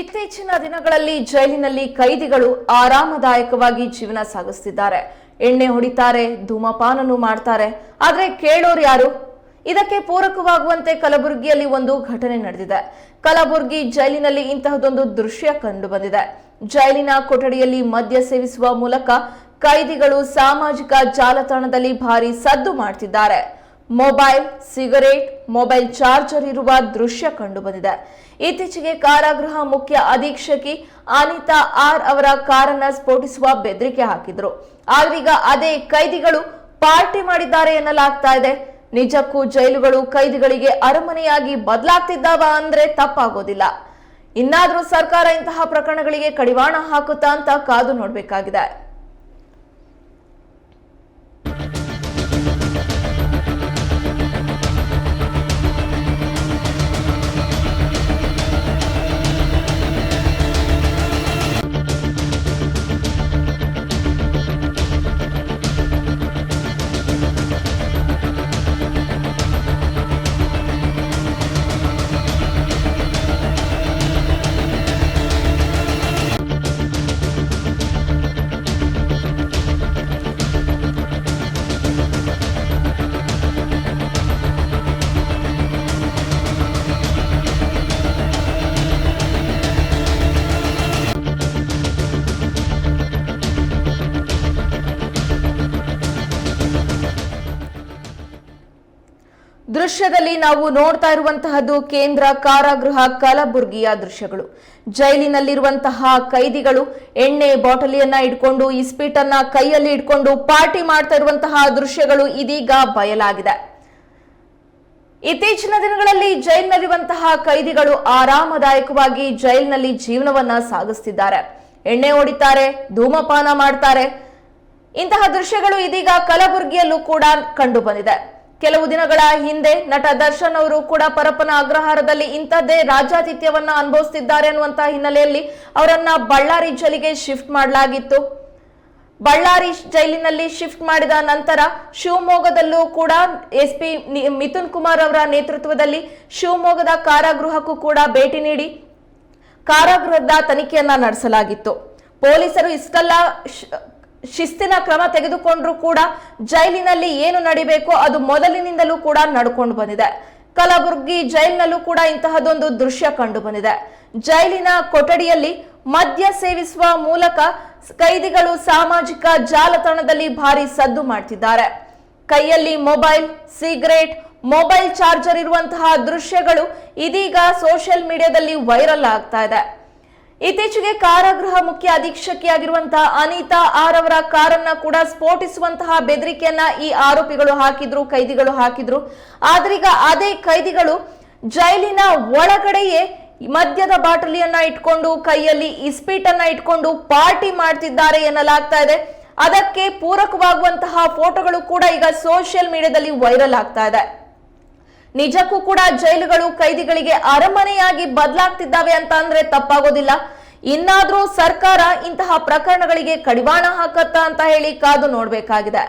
ಇತ್ತೀಚಿನ ದಿನಗಳಲ್ಲಿ ಜೈಲಿನಲ್ಲಿ ಕೈದಿಗಳು ಆರಾಮದಾಯಕವಾಗಿ ಜೀವನ ಸಾಗಿಸ್ತಿದ್ದಾರೆ. ಎಣ್ಣೆ ಹೊಡಿತಾರೆ, ಧೂಮಪಾನನು ಮಾಡ್ತಾರೆ. ಆದ್ರೆ ಕೇಳೋರು ಯಾರು? ಇದಕ್ಕೆ ಪೂರಕವಾಗುವಂತೆ ಕಲಬುರಗಿಯಲ್ಲಿ ಒಂದು ಘಟನೆ ನಡೆದಿದೆ. ಕಲಬುರಗಿ ಜೈಲಿನಲ್ಲಿ ಇಂತಹದೊಂದು ದೃಶ್ಯ ಕಂಡು ಬಂದಿದೆ. ಜೈಲಿನ ಕೊಠಡಿಯಲ್ಲಿ ಮದ್ಯ ಸೇವಿಸುವ ಮೂಲಕ ಕೈದಿಗಳು ಸಾಮಾಜಿಕ ಜಾಲತಾಣದಲ್ಲಿ ಭಾರಿ ಸದ್ದು ಮಾಡ್ತಿದ್ದಾರೆ. ಮೊಬೈಲ್, ಸಿಗರೇಟ್, ಮೊಬೈಲ್ ಚಾರ್ಜರ್ ಇರುವ ದೃಶ್ಯ ಕಂಡುಬಂದಿದೆ. ಇತ್ತೀಚೆಗೆ ಕಾರಾಗೃಹ ಮುಖ್ಯ ಅಧೀಕ್ಷಕಿ ಅನಿತಾ ಆರ್ ಅವರ ಕಾರನ್ನ ಸ್ಫೋಟಿಸುವ ಬೆದರಿಕೆ ಹಾಕಿದ್ರು. ಆದ್ರೀಗ ಅದೇ ಕೈದಿಗಳು ಪಾರ್ಟಿ ಮಾಡಿದ್ದಾರೆ ಎನ್ನಲಾಗ್ತಾ ಇದೆ. ನಿಜಕ್ಕೂ ಜೈಲುಗಳು ಕೈದಿಗಳಿಗೆ ಅರಮನೆಯಾಗಿ ಬದಲಾಗ್ತಿದ್ದಾವ ಅಂದ್ರೆ ತಪ್ಪಾಗೋದಿಲ್ಲ. ಇನ್ನಾದರೂ ಸರ್ಕಾರ ಇಂತಹ ಪ್ರಕರಣಗಳಿಗೆ ಕಡಿವಾಣ ಹಾಕುತ್ತಾ ಅಂತ ಕಾದು ನೋಡ್ಬೇಕಾಗಿದೆ. ದೃಶ್ಯದಲ್ಲಿ ನಾವು ನೋಡ್ತಾ ಇರುವಂತಹದ್ದು ಕೇಂದ್ರ ಕಾರಾಗೃಹ ಕಲಬುರ್ಗಿಯ ದೃಶ್ಯಗಳು. ಜೈಲಿನಲ್ಲಿರುವಂತಹ ಕೈದಿಗಳು ಎಣ್ಣೆ ಬಾಟಲಿಯನ್ನ ಇಟ್ಕೊಂಡು ಇಸ್ಪೀಟನ್ನ ಕೈಯಲ್ಲಿ ಇಟ್ಕೊಂಡು ಪಾರ್ಟಿ ಮಾಡ್ತಾ ಇರುವಂತಹ ದೃಶ್ಯಗಳು ಇದೀಗ ಬಯಲಾಗಿದೆ. ಇತ್ತೀಚಿನ ದಿನಗಳಲ್ಲಿ ಜೈಲಿನಲ್ಲಿರುವಂತಹ ಕೈದಿಗಳು ಆರಾಮದಾಯಕವಾಗಿ ಜೈಲಿನಲ್ಲಿ ಜೀವನವನ್ನ ಸಾಗಿಸ್ತಿದ್ದಾರೆ. ಎಣ್ಣೆ ಹೊಡಿತಾರೆ, ಧೂಮಪಾನ ಮಾಡ್ತಾರೆ. ಇಂತಹ ದೃಶ್ಯಗಳು ಇದೀಗ ಕಲಬುರಗಿಯಲ್ಲೂ ಕೂಡ ಕಂಡು ಬಂದಿದೆ. ಕೆಲವು ದಿನಗಳ ಹಿಂದೆ ನಟ ದರ್ಶನ್ ಅವರು ಕೂಡ ಪರಪ್ಪನ ಅಗ್ರಹಾರದಲ್ಲಿ ಇಂಥದ್ದೇ ರಾಜಾತಿಥ್ಯವನ್ನ ಅನುಭವಿಸುತ್ತಿದ್ದಾರೆ ಅನ್ನುವಂತಹ ಹಿನ್ನೆಲೆಯಲ್ಲಿ ಅವರನ್ನ ಬಳ್ಳಾರಿ ಜೈಲಿಗೆ ಶಿಫ್ಟ್ ಮಾಡಲಾಗಿತ್ತು. ಬಳ್ಳಾರಿ ಜೈಲಿನಲ್ಲಿ ಶಿಫ್ಟ್ ಮಾಡಿದ ನಂತರ ಶಿವಮೊಗ್ಗದಲ್ಲೂ ಕೂಡ ಎಸ್ಪಿ ಮಿಥುನ್ ಕುಮಾರ್ ಅವರ ನೇತೃತ್ವದಲ್ಲಿ ಶಿವಮೊಗ್ಗದ ಕಾರಾಗೃಹಕ್ಕೂ ಕೂಡ ಭೇಟಿ ನೀಡಿ ಕಾರಾಗೃಹದ ತನಿಖೆಯನ್ನ ನಡೆಸಲಾಗಿತ್ತು. ಪೊಲೀಸರು ಇಷ್ಟೆಲ್ಲ ಶಿಸ್ತಿನ ಕ್ರಮ ತೆಗೆದುಕೊಂಡ್ರು ಕೂಡ ಜೈಲಿನಲ್ಲಿ ಏನು ನಡಿಬೇಕು ಅದು ಮೊದಲಿನಿಂದಲೂ ಕೂಡ ನಡ್ಕೊಂಡು ಬಂದಿದೆ. ಕಲಬುರ್ಗಿ ಜೈಲಿನಲ್ಲೂ ಕೂಡ ಇಂತಹದೊಂದು ದೃಶ್ಯ ಕಂಡು ಬಂದಿದೆ. ಜೈಲಿನ ಕೊಠಡಿಯಲ್ಲಿ ಮದ್ಯ ಸೇವಿಸುವ ಮೂಲಕ ಕೈದಿಗಳು ಸಾಮಾಜಿಕ ಜಾಲತಾಣದಲ್ಲಿ ಭಾರಿ ಸದ್ದು ಮಾಡ್ತಿದ್ದಾರೆ. ಕೈಯಲ್ಲಿ ಮೊಬೈಲ್, ಸಿಗರೇಟ್, ಮೊಬೈಲ್ ಚಾರ್ಜರ್ ಇರುವಂತಹ ದೃಶ್ಯಗಳು ಇದೀಗ ಸೋಷಿಯಲ್ ಮೀಡಿಯಾದಲ್ಲಿ ವೈರಲ್ ಆಗ್ತಾ ಇದೆ. ಇತ್ತೀಚೆಗೆ ಕಾರಾಗೃಹ ಮುಖ್ಯ ಅಧೀಕ್ಷಕಿಯಾಗಿರುವಂತಹ ಅನಿತಾ ಆರ್ ಅವರ ಕಾರನ್ನ ಕೂಡ ಸ್ಫೋಟಿಸುವಂತಹ ಬೆದರಿಕೆಯನ್ನ ಈ ಆರೋಪಿಗಳು ಹಾಕಿದ್ರು, ಕೈದಿಗಳು ಹಾಕಿದ್ರು. ಆದ್ರೀಗ ಅದೇ ಕೈದಿಗಳು ಜೈಲಿನ ಒಳಗಡೆಯೇ ಮದ್ಯದ ಬಾಟಲಿಯನ್ನ ಇಟ್ಕೊಂಡು, ಕೈಯಲ್ಲಿ ಇಸ್ಪೀಟನ್ನ ಇಟ್ಕೊಂಡು ಪಾರ್ಟಿ ಮಾಡ್ತಿದ್ದಾರೆ ಎನ್ನಲಾಗ್ತಾ ಇದೆ. ಅದಕ್ಕೆ ಪೂರಕವಾಗುವಂತಹ ಫೋಟೋಗಳು ಕೂಡ ಈಗ ಸೋಷಿಯಲ್ ಮೀಡಿಯಾದಲ್ಲಿ ವೈರಲ್ ಆಗ್ತಾ ಇದೆ. ನಿಜಕ್ಕೂ ಕೂಡ ಜೈಲುಗಳು ಕೈದಿಗಳಿಗೆ ಅರಮನೆಯಾಗಿ ಬದಲಾಗ್ತಿದ್ದಾವೆ ಅಂತ ಅಂದ್ರೆ ತಪ್ಪಾಗೋದಿಲ್ಲ. ಇನ್ನಾದ್ರೂ ಸರ್ಕಾರ ಇಂತಹ ಪ್ರಕರಣಗಳಿಗೆ ಕಡಿವಾಣ ಹಾಕತ್ತಾ ಅಂತ ಹೇಳಿ ಕಾದು ನೋಡ್ಬೇಕಾಗಿದೆ.